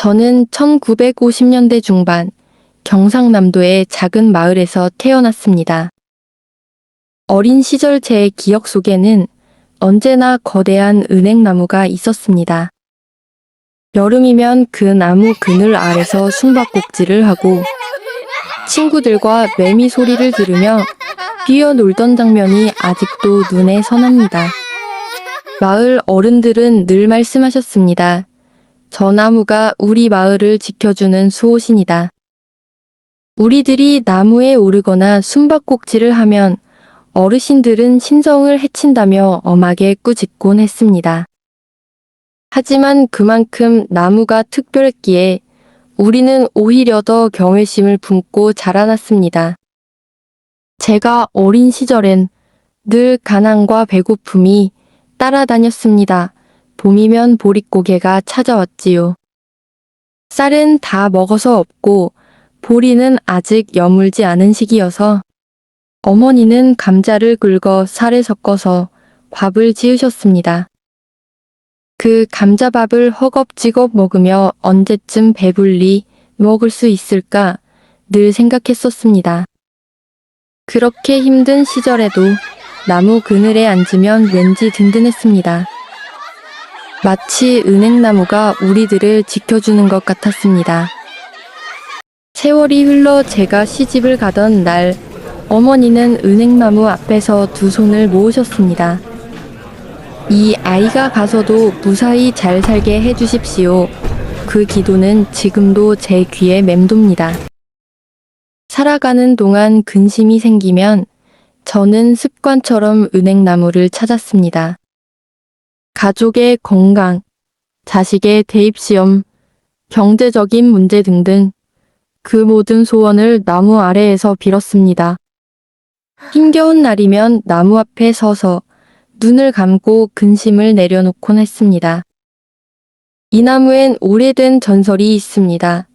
저는 1950년대 중반 경상남도의 작은 마을에서 태어났습니다. 어린 시절 제 기억 속에는 언제나 거대한 은행나무가 있었습니다. 여름이면 그 나무 그늘 아래서 숨바꼭질을 하고 친구들과 매미 소리를 들으며 뛰어놀던 장면이 아직도 눈에 선합니다. 마을 어른들은 늘 말씀하셨습니다. 저 나무가 우리 마을을 지켜주는 수호신이다. 우리들이 나무에 오르거나 숨바꼭질을 하면 어르신들은 신성을 해친다며 엄하게 꾸짖곤 했습니다. 하지만 그만큼 나무가 특별했기에 우리는 오히려 더 경외심을 품고 자라났습니다. 제가 어린 시절엔 늘 가난과 배고픔이 따라다녔습니다. 봄이면 보릿고개가 찾아왔지요. 쌀은 다 먹어서 없고 보리는 아직 여물지 않은 시기여서 어머니는 감자를 긁어 살에 섞어서 밥을 지으셨습니다. 그 감자밥을 허겁지겁 먹으며 언제쯤 배불리 먹을 수 있을까 늘 생각했었습니다. 그렇게 힘든 시절에도 나무 그늘에 앉으면 왠지 든든했습니다. 마치 은행나무가 우리들을 지켜주는 것 같았습니다. 세월이 흘러 제가 시집을 가던 날, 어머니는 은행나무 앞에서 두 손을 모으셨습니다. 이 아이가 가서도 무사히 잘 살게 해주십시오. 그 기도는 지금도 제 귀에 맴돕니다. 살아가는 동안 근심이 생기면 저는 습관처럼 은행나무를 찾았습니다. 가족의 건강, 자식의 대입시험, 경제적인 문제 등등 그 모든 소원을 나무 아래에서 빌었습니다. 힘겨운 날이면 나무 앞에 서서 눈을 감고 근심을 내려놓곤 했습니다. 이 나무엔 오래된 전설이 있습니다.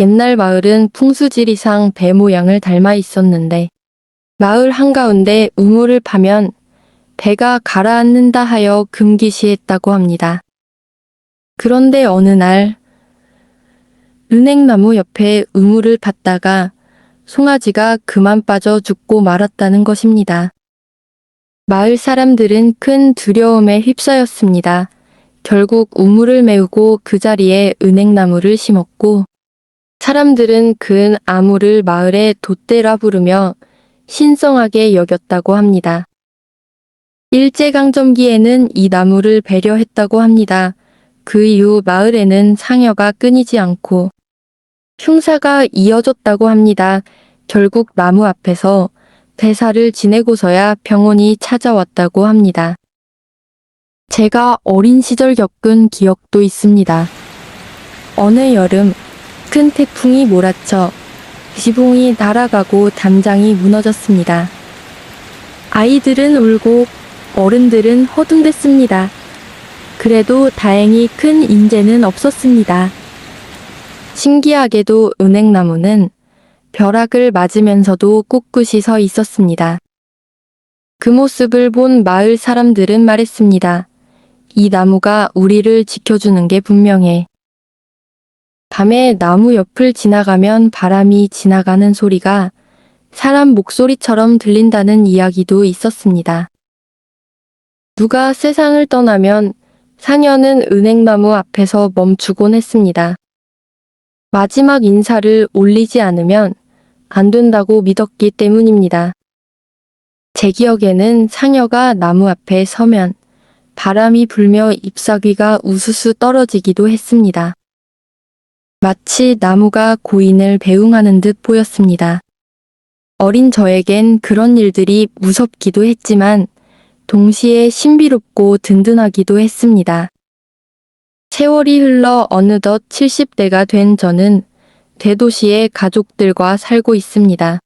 옛날 마을은 풍수지리상 배 모양을 닮아 있었는데 마을 한가운데 우물을 파면 배가 가라앉는다 하여 금기시했다고 합니다. 그런데 어느 날 은행나무 옆에 우물을 팠다가 송아지가 그만 빠져 죽고 말았다는 것입니다. 마을 사람들은 큰 두려움에 휩싸였습니다. 결국 우물을 메우고 그 자리에 은행나무를 심었고 사람들은 그 나무를 마을의 돛대라 부르며 신성하게 여겼다고 합니다. 일제강점기에는 이 나무를 배려했다고 합니다. 그 이후 마을에는 상여가 끊이지 않고 흉사가 이어졌다고 합니다. 결국 나무 앞에서 대사를 지내고서야 병원이 찾아왔다고 합니다. 제가 어린 시절 겪은 기억도 있습니다. 어느 여름 큰 태풍이 몰아쳐 지붕이 날아가고 담장이 무너졌습니다. 아이들은 울고 어른들은 허둥댔습니다. 그래도 다행히 큰 인재는 없었습니다. 신기하게도 은행나무는 벼락을 맞으면서도 꿋꿋이 서 있었습니다. 그 모습을 본 마을 사람들은 말했습니다. 이 나무가 우리를 지켜주는 게 분명해. 밤에 나무 옆을 지나가면 바람이 지나가는 소리가 사람 목소리처럼 들린다는 이야기도 있었습니다. 누가 세상을 떠나면 상여는 은행나무 앞에서 멈추곤 했습니다. 마지막 인사를 올리지 않으면 안 된다고 믿었기 때문입니다. 제 기억에는 상여가 나무 앞에 서면 바람이 불며 잎사귀가 우수수 떨어지기도 했습니다. 마치 나무가 고인을 배웅하는 듯 보였습니다. 어린 저에겐 그런 일들이 무섭기도 했지만 동시에 신비롭고 든든하기도 했습니다. 세월이 흘러 어느덧 70대가 된 저는 대도시의 가족들과 살고 있습니다.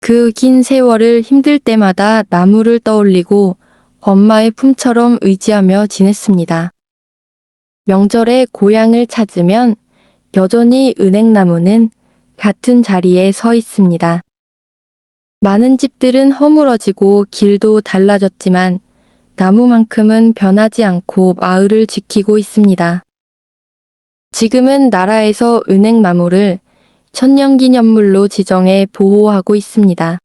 그 긴 세월을 힘들 때마다 나무를 떠올리고 엄마의 품처럼 의지하며 지냈습니다. 명절에 고향을 찾으면 여전히 은행나무는 같은 자리에 서 있습니다. 많은 집들은 허물어지고 길도 달라졌지만 나무만큼은 변하지 않고 마을을 지키고 있습니다. 지금은 나라에서 은행나무를 천년기념물로 지정해 보호하고 있습니다.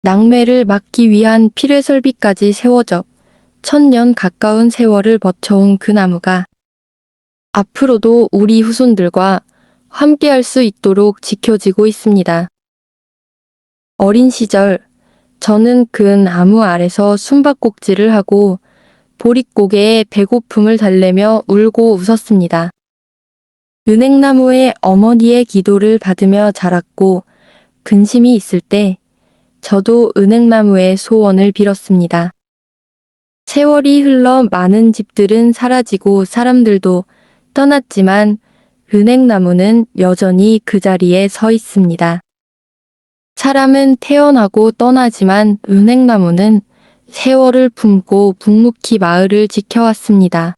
낭매를 막기 위한 필요 설비까지 세워져 천년 가까운 세월을 버텨온 그 나무가 앞으로도 우리 후손들과 함께할 수 있도록 지켜지고 있습니다. 어린 시절 저는 그 나무 아래서 숨바꼭질을 하고 보릿고개에 배고픔을 달래며 울고 웃었습니다. 은행나무의 어머니의 기도를 받으며 자랐고 근심이 있을 때 저도 은행나무의 소원을 빌었습니다. 세월이 흘러 많은 집들은 사라지고 사람들도 떠났지만 은행나무는 여전히 그 자리에 서 있습니다. 사람은 태어나고 떠나지만 은행나무는 세월을 품고 묵묵히 마을을 지켜왔습니다.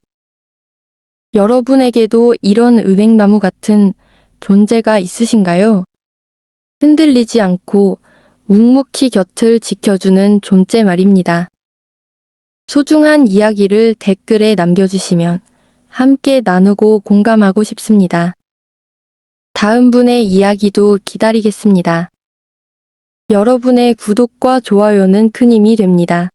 여러분에게도 이런 은행나무 같은 존재가 있으신가요? 흔들리지 않고 묵묵히 곁을 지켜주는 존재 말입니다. 소중한 이야기를 댓글에 남겨주시면 함께 나누고 공감하고 싶습니다. 다음 분의 이야기도 기다리겠습니다. 여러분의 구독과 좋아요는 큰 힘이 됩니다.